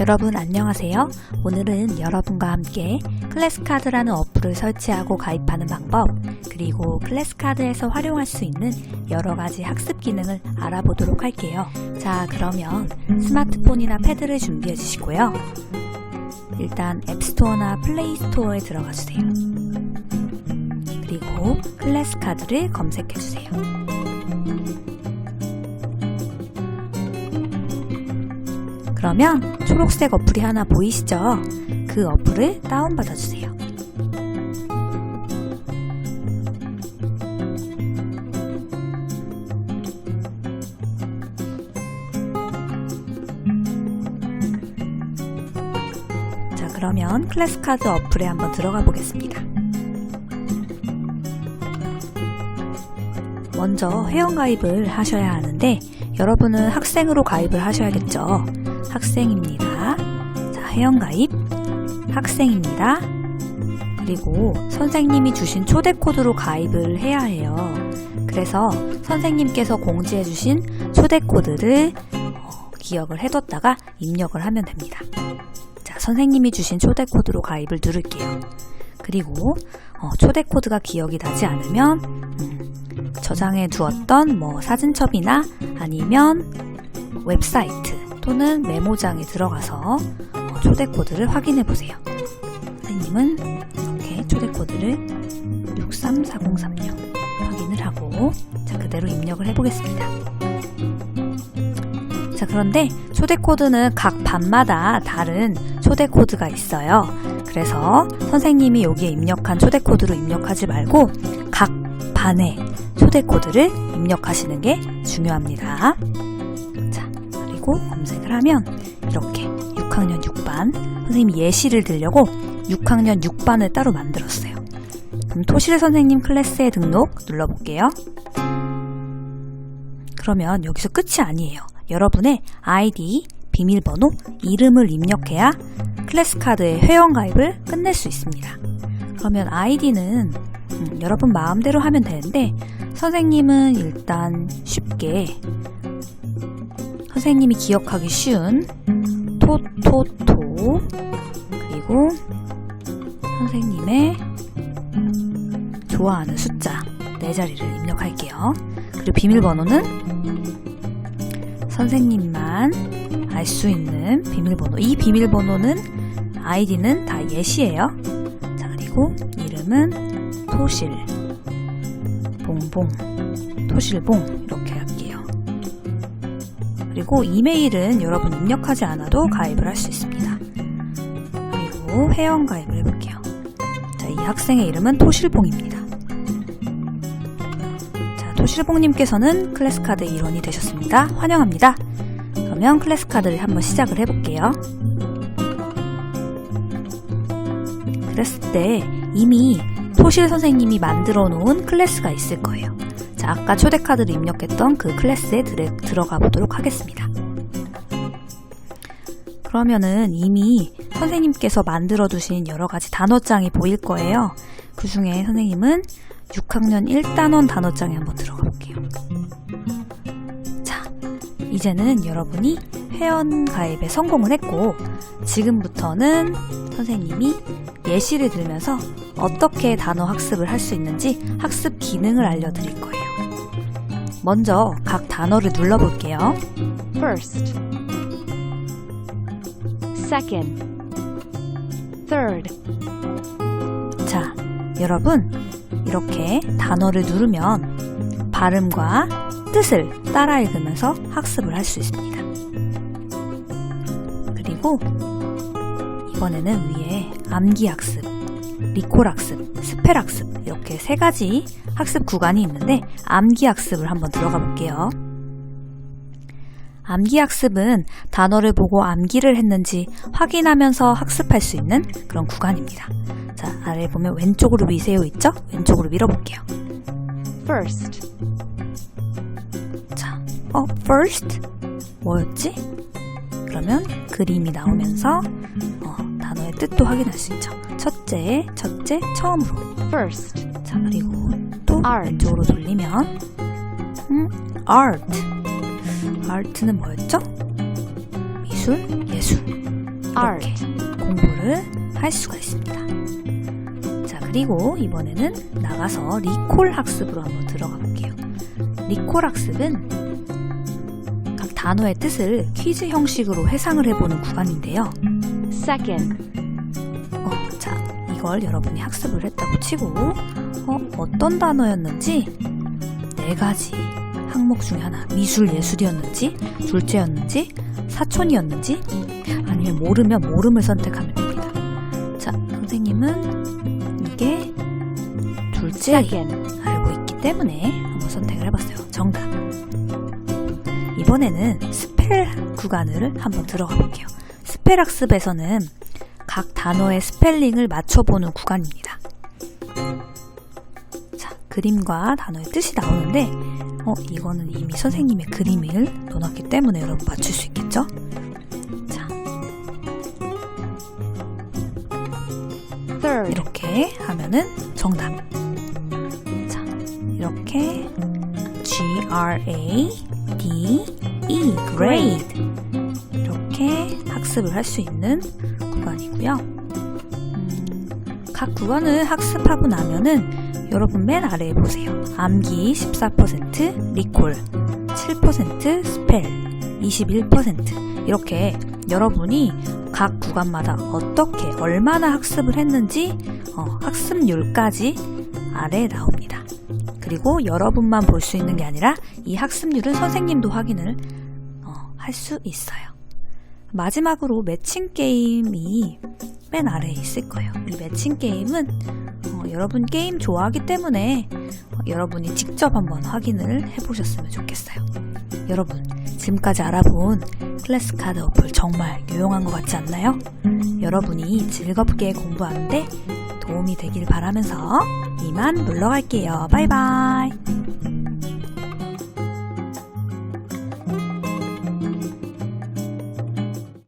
여러분 안녕하세요. 오늘은 여러분과 함께 클래스카드라는 어플을 설치하고 가입하는 방법, 그리고 클래스카드에서 활용할 수 있는 여러 가지 학습 기능을 알아보도록 할게요. 자, 그러면 스마트폰이나 패드를 준비해 주시고요. 일단 앱스토어나 플레이스토어에 들어가 주세요. 그리고 클래스카드를 검색해 주세요. 그러면 초록색 어플이 하나 보이시죠? 그 어플을 다운받아 주세요. 자, 그러면 클래스카드 어플에 한번 들어가 보겠습니다. 먼저 회원가입을 하셔야 하는데 여러분은 학생으로 가입을 하셔야겠죠. 학생입니다. 자, 회원가입, 학생입니다. 그리고 선생님이 주신 초대 코드로 가입을 해야 해요. 그래서 선생님께서 공지해 주신 초대 코드를 어, 기억을 해뒀다가 입력을 하면 됩니다. 자, 선생님이 주신 초대 코드로 가입을 누를게요. 그리고 어, 초대 코드가 기억이 나지 않으면 음, 저장해 두었던 뭐 사진첩이나 아니면 웹사이트 또는 메모장에 들어가서 어, 초대 코드를 확인해 보세요. 선생님은 이렇게 초대 코드를 634036 확인을 하고 자 그대로 입력을 해 보겠습니다. 자 그런데 초대 코드는 각 반마다 다른 초대 코드가 있어요. 그래서 선생님이 여기에 입력한 초대 코드로 입력하지 말고 각 반의 초대 코드를 입력하시는 게 중요합니다. 자, 그리고 검색을 하면 이렇게 6학년 6반 선생님이 예시를 들려고 6학년 6반을 따로 만들었어요. 그럼 토실 선생님 클래스에 등록 눌러볼게요. 그러면 여기서 끝이 아니에요. 여러분의 아이디, 비밀번호, 이름을 입력해야 클래스 카드의 회원가입을 끝낼 수 있습니다. 그러면 아이디는 음, 여러분 마음대로 하면 되는데 선생님은 일단 쉽게 선생님이 기억하기 쉬운 토토토 그리고 선생님의 좋아하는 숫자 네 자리를 입력할게요. 그리고 비밀번호는 선생님만 알 수 있는 비밀번호. 이 비밀번호는 아이디는 다 예시예요. 자, 그리고 이름은 토실 봉봉 토실봉 이렇게. 그리고 이메일은 여러분 입력하지 않아도 가입을 할 수 있습니다. 그리고 회원 가입을 해볼게요. 자, 이 학생의 이름은 토실봉입니다. 자, 토실봉님께서는 클래스카드 일원이 되셨습니다. 환영합니다. 그러면 클래스카드를 한번 시작을 해볼게요. 그랬을 때 이미 토실 선생님이 만들어 놓은 클래스가 있을 거예요. 자, 아까 초대카드를 입력했던 그 클래스에 들, 들어가 보도록 하겠습니다. 그러면은 이미 선생님께서 만들어 두신 여러 가지 단어장이 보일 거예요. 그 중에 선생님은 6학년 1단원 단어장에 한번 들어가 볼게요. 자, 이제는 여러분이 회원 가입에 성공을 했고, 지금부터는 선생님이 예시를 들면서 어떻게 단어 학습을 할 수 있는지 학습 기능을 알려드릴 거예요. 먼저 각 단어를 눌러볼게요. First. Second. Third. 자, 여러분, 이렇게 단어를 누르면 발음과 뜻을 따라 읽으면서 학습을 할 수 있습니다. 그리고 이번에는 위에 암기 학습, 리콜 학습, 스펠 학습 이렇게 세 가지 학습 구간이 있는데 암기 학습을 한번 들어가 볼게요. 암기 학습은 단어를 보고 암기를 했는지 확인하면서 학습할 수 있는 그런 구간입니다. 자, 아래 보면 왼쪽으로 미세요 있죠? 왼쪽으로 밀어볼게요. First. 자, 어, first? 뭐였지? 그러면 그림이 나오면서 어, 단어의 뜻도 확인할 수 있죠. 첫째, 첫째, 처음으로. First. 자, 그리고 또 Art. 왼쪽으로 돌리면 음, art. art는 뭐였죠? 미술, 예술. 이렇게 art, 공부를 할 수가 있습니다. 자, 그리고 이번에는 나가서 리콜 학습으로 한번 들어가 볼게요. 리콜 학습은 각 단어의 뜻을 퀴즈 형식으로 회상을 해보는 구간인데요. second, 어, 자, 이걸 여러분이 학습을 했다고 치고, 어, 어떤 단어였는지 네 가지 항목 중에 하나, 미술 예술이었는지, 둘째였는지, 사촌이었는지, 아니면 모르면 모름을 선택하면 됩니다. 자, 선생님은 이게 둘째 알고 있기 때문에 한번 선택을 해봤어요. 정답. 이번에는 스펠 구간을 한번 들어가 볼게요. 스펠 학습에서는 각 단어의 스펠링을 맞춰보는 구간입니다. 자, 그림과 단어의 뜻이 나오는데, 어, 이거는 이미 선생님의 그림을 넣어놨기 때문에 여러분 맞출 수 있겠죠? 자, 이렇게 하면은 정답. 자, 이렇게 G R A D E grade 이렇게 학습을 할 수 있는 구간이고요. 음, 각 구간을 학습하고 나면은 여러분 맨 아래에 보세요. 암기 14%, 리콜 7%, 스펠 21% 이렇게 여러분이 각 구간마다 어떻게 얼마나 학습을 했는지 어, 학습률까지 아래에 나옵니다. 그리고 여러분만 볼 수 있는 게 아니라 이 학습률은 선생님도 확인을 어, 할수 있어요. 마지막으로 매칭 게임이 맨 아래에 있을 거예요. 이 매칭 게임은 어, 여러분 게임 좋아하기 때문에 어, 여러분이 직접 한번 확인을 해보셨으면 좋겠어요. 여러분, 지금까지 알아본 클래스 카드 어플 정말 유용한 것 같지 않나요? 여러분이 즐겁게 공부하는데 도움이 되길 바라면서 이만 물러갈게요. 바이바이.